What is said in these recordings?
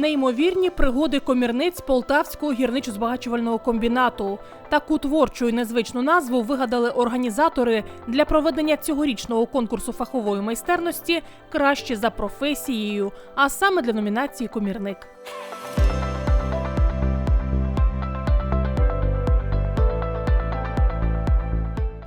неймовірні пригоди комірниць Полтавського гірничо-збагачувального комбінату. Таку творчу і незвичну назву вигадали організатори для проведення цьогорічного конкурсу фахової майстерності краще за професією, а саме для номінації Комірник.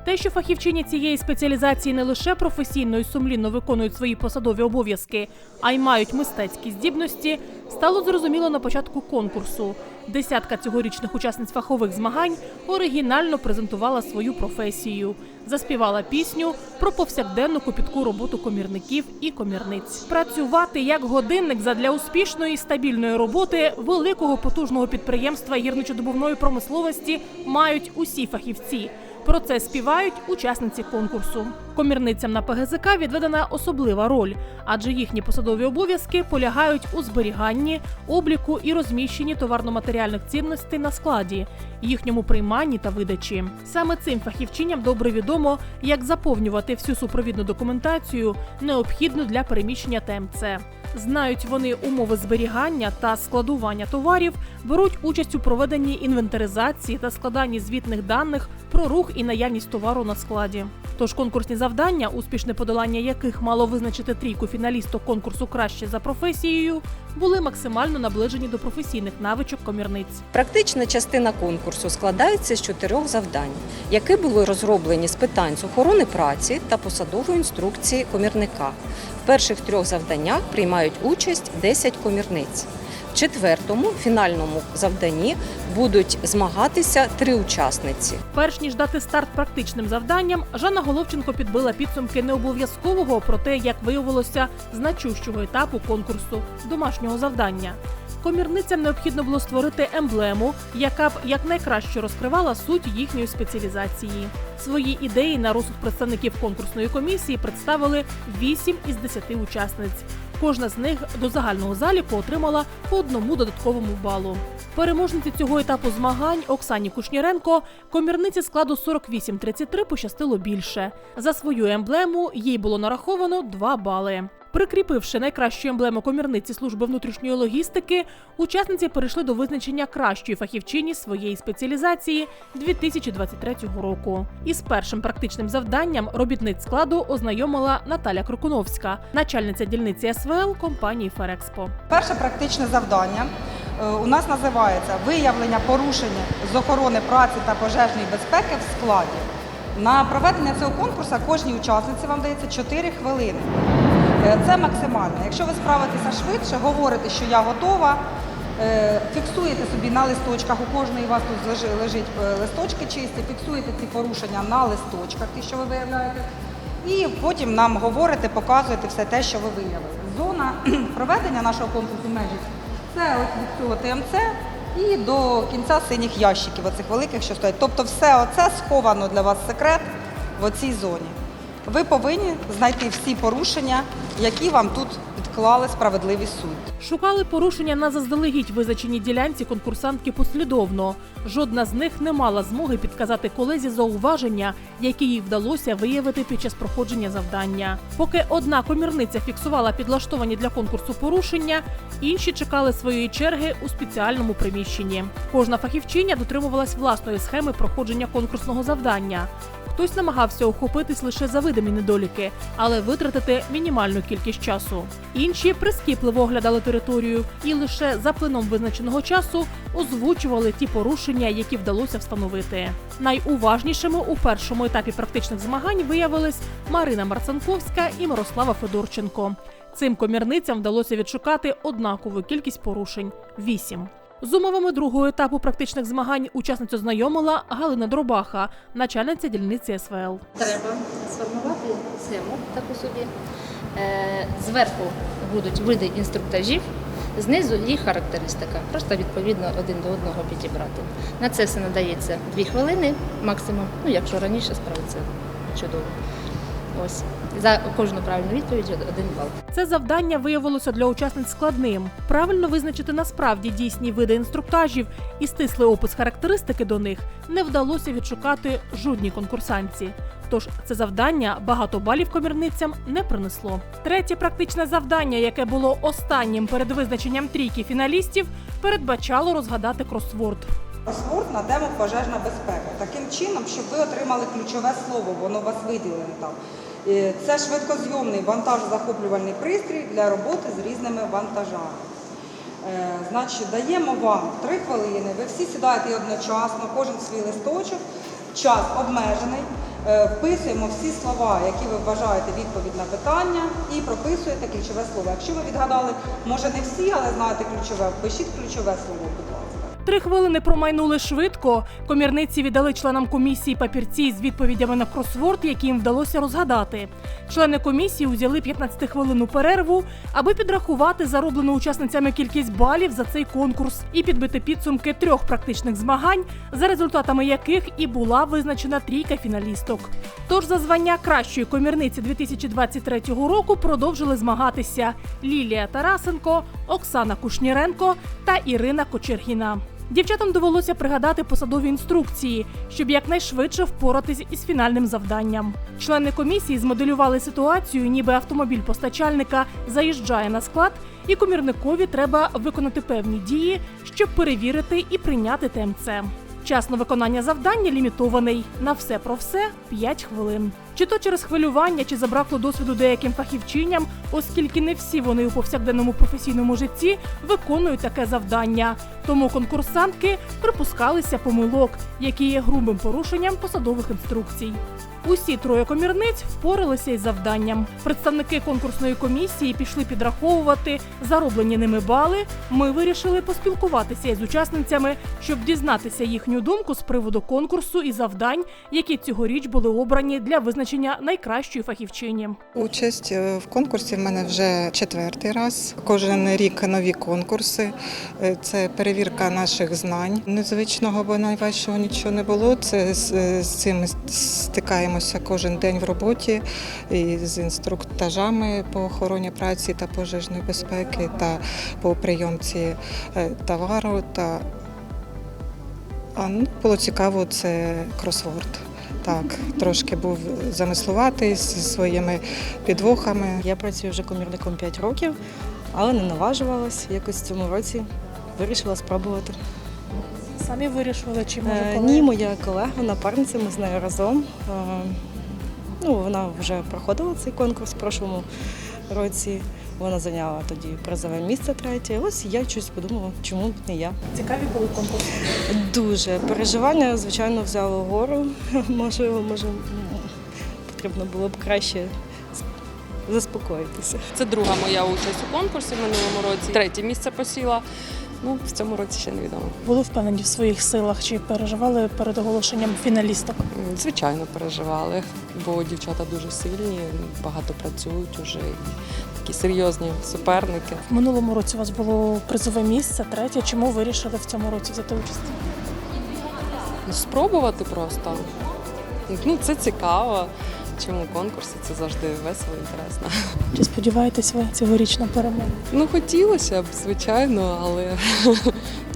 Те, що фахівчині цієї спеціалізації не лише професійно і сумлінно виконують свої посадові обов'язки, а й мають мистецькі здібності, стало зрозуміло на початку конкурсу. Десятка цьогорічних учасниць фахових змагань оригінально презентувала свою професію, заспівала пісню про повсякденну копітку роботу комірників і комірниць. Працювати як годинник задля успішної і стабільної роботи великого потужного підприємства гірничодобувної промисловості мають усі фахівці. Про це співають учасниці конкурсу. Комірницям на ПГЗК відведена особлива роль, адже їхні посадові обов'язки полягають у зберіганні, обліку і розміщенні товарно-матеріальних цінностей на складі, їхньому прийманні та видачі. Саме цим фахівчиням добре відомо, як заповнювати всю супровідну документацію, необхідну для переміщення ТМЦ. Знають вони умови зберігання та складування товарів, беруть участь у проведенні інвентаризації та складанні звітних даних про рух і наявність товару на складі. Тож конкурсні завдання, успішне подолання яких мало визначити трійку фіналісток конкурсу краще за професією, були максимально наближені до професійних навичок комірниць. Практична частина конкурсу складається з чотирьох завдань, які були розроблені з питань з охорони праці та посадової інструкції комірника. В перших трьох завданнях приймають участь 10 комірниць. Четвертому фінальному завданні будуть змагатися три учасниці. Перш ніж дати старт практичним завданням, Жанна Головченко підбила підсумки не обов'язкового, проте, як виявилося, значущого етапу конкурсу домашнього завдання. Комірницям необхідно було створити емблему, яка б якнайкраще розкривала суть їхньої спеціалізації. Свої ідеї на розсуд представників конкурсної комісії представили 8 із 10 учасниць. Кожна з них до загального заліку отримала по одному додатковому балу. Переможниці цього етапу змагань Оксані Кушніренко комірниці складу 48-33 пощастило більше. За свою емблему їй було нараховано 2 бали. Прикріпивши найкращу емблему комірниці служби внутрішньої логістики, учасниці перейшли до визначення кращої фахівчині своєї спеціалізації 2023 року. Із першим практичним завданням робітниць складу ознайомила Наталя Крокуновська, начальниця дільниці СВЛ компанії Ферекспо. Перше практичне завдання е, у нас називається виявлення порушення з охорони праці та пожежної безпеки в складі. На проведення цього конкурсу кожній учасниці вам дається 4 хвилини. Е, Це максимально. Якщо ви справитеся швидше, говорите, що я готова, е, фіксуєте собі на листочках, у кожної у вас тут лежить е, листочки чисті, фіксуєте ці порушення на листочках, ті, що ви виявляєте, і потім нам говорите, показуєте все те, що ви виявили. Зона проведення нашого конкурсу межі це от від цього ТМЦ і до кінця синіх ящиків, оцих великих, що стоять. Тобто все оце сховано для вас секрет в оцій зоні. Ви повинні знайти всі порушення, які вам тут підклали справедливий суд. Шукали порушення на заздалегідь визначеній ділянці конкурсантки послідовно. Жодна з них не мала змоги підказати колезі зауваження, які їй вдалося виявити під час проходження завдання. Поки одна комірниця фіксувала підлаштовані для конкурсу порушення, інші чекали своєї черги у спеціальному приміщенні. Кожна фахівчиня дотримувалась власної схеми проходження конкурсного завдання. Хтось намагався охопитись лише за видимі недоліки, але витратити мінімальну кількість часу. Інші прискіпливо оглядали територію і лише за плином визначеного часу озвучували ті порушення, які вдалося встановити. Найуважнішими у першому етапі практичних змагань виявились Марина Марцанковська і Мирослава Федорченко. Цим комірницям вдалося відшукати однакову кількість порушень вісім. З умовами другого етапу практичних змагань учасницю знайомила Галина Дробаха, начальниця дільниці СВЛ. Треба сформувати схему таку собі. Е, Зверху будуть види інструктажів, знизу їх характеристика. Просто відповідно один до одного підібрати. На це все надається дві хвилини максимум. Ну, якщо раніше справиться чудово. Ось за кожну правильну відповідь один бал. Це завдання виявилося для учасниць складним. Правильно визначити насправді дійсні види інструктажів і стислий опис характеристики до них не вдалося відшукати жодній конкурсантці. Тож це завдання багато балів комірницям не принесло. Третє практичне завдання, яке було останнім перед визначенням трійки фіналістів, передбачало розгадати кросворд. Кросворд на тему пожежна безпека. Таким чином, щоб ви отримали ключове слово, воно у вас виділене там. Е, Це швидкозйомний вантажозахоплювальний пристрій для роботи з різними вантажами. Е, Значить, даємо вам три хвилини. Ви всі сідаєте одночасно, кожен свій листочок. Час обмежений. Е, Вписуємо всі слова, які ви вважаєте відповідь на питання, і прописуєте ключове слово. Якщо ви відгадали, може не всі, але знаєте ключове, впишіть ключове слово. Три хвилини промайнули швидко. Комірниці віддали членам комісії папірці з відповідями на кросворд, які їм вдалося розгадати. Члени комісії узяли 15-хвилинну перерву, аби підрахувати зароблену учасницями кількість балів за цей конкурс і підбити підсумки трьох практичних змагань, за результатами яких і була визначена трійка фіналісток. Тож за звання кращої комірниці 2023 року продовжили змагатися Лілія Тарасенко, Оксана Кушніренко та Ірина Кочергіна. Дівчатам довелося пригадати посадові інструкції, щоб якнайшвидше впоратись із фінальним завданням. Члени комісії змоделювали ситуацію, ніби автомобіль постачальника заїжджає на склад, і комірникові треба виконати певні дії, щоб перевірити і прийняти ТМЦ. Час на виконання завдання лімітований на все про все 5 хвилин. Чи то через хвилювання, чи забракло досвіду деяким фахівчиням, оскільки не всі вони у повсякденному професійному житті виконують таке завдання. Тому конкурсантки припускалися помилок, які є грубим порушенням посадових інструкцій. Усі троє комірниць впоралися із завданням. Представники конкурсної комісії пішли підраховувати зароблені ними бали. Ми вирішили поспілкуватися із учасницями, щоб дізнатися їхню думку з приводу конкурсу і завдань, які цьогоріч були обрані для визначення найкращої фахівчині. Участь е, в конкурсі в мене вже четвертий раз. Кожен рік нові конкурси. Е, Це перевірка наших знань. Незвичного, бо найважчого нічого не було. Це з, е, цим ми стикаємося кожен день в роботі і з інструктажами по охороні праці та пожежної безпеки та по прийомці е, товару. Та а, ну, було цікаво, це кросворд. Так, трошки був замислуватий зі своїми підвохами. Я працюю вже комірником 5 років, але не наважувалась. Якось в цьому році вирішила спробувати. Самі вирішили, чи Е, Ні, моя колега, напарниця, ми з нею разом. Е, Ну, вона вже проходила цей конкурс в прошлому році. Вона зайняла тоді призове місце третє. Ось я щось подумала, чому б не я. цікаві були конкурси. Дуже переживання, звичайно, взяло гору. Може, може, потрібно було б краще заспокоїтися. Це друга моя участь у конкурсі в минулому році. Третє місце посіла. Ну, в цьому році ще невідомо. Були впевнені в своїх силах, чи переживали перед оголошенням фіналісток? Звичайно, переживали, бо дівчата дуже сильні, багато працюють уже і такі серйозні суперники. В минулому році у вас було призове місце, третє. Чому вирішили в цьому році взяти участь? Ну, Спробувати просто. Ну, це цікаво. Чому конкурси? Це завжди весело, і інтересно. Чи сподіваєтесь ви цьогоріч на перемогу? Ну, хотілося б, звичайно, але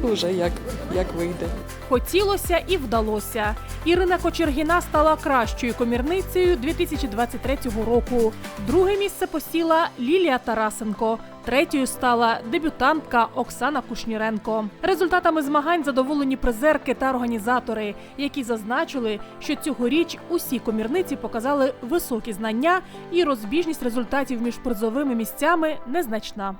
ну, вже як, як вийде. Хотілося і вдалося. Ірина Кочергіна стала кращою комірницею 2023 року. Друге місце посіла Лілія Тарасенко. Третьою стала дебютантка Оксана Кушніренко. Результатами змагань задоволені призерки та організатори, які зазначили, що цьогоріч усі комірниці показали високі знання, і розбіжність результатів між призовими місцями незначна.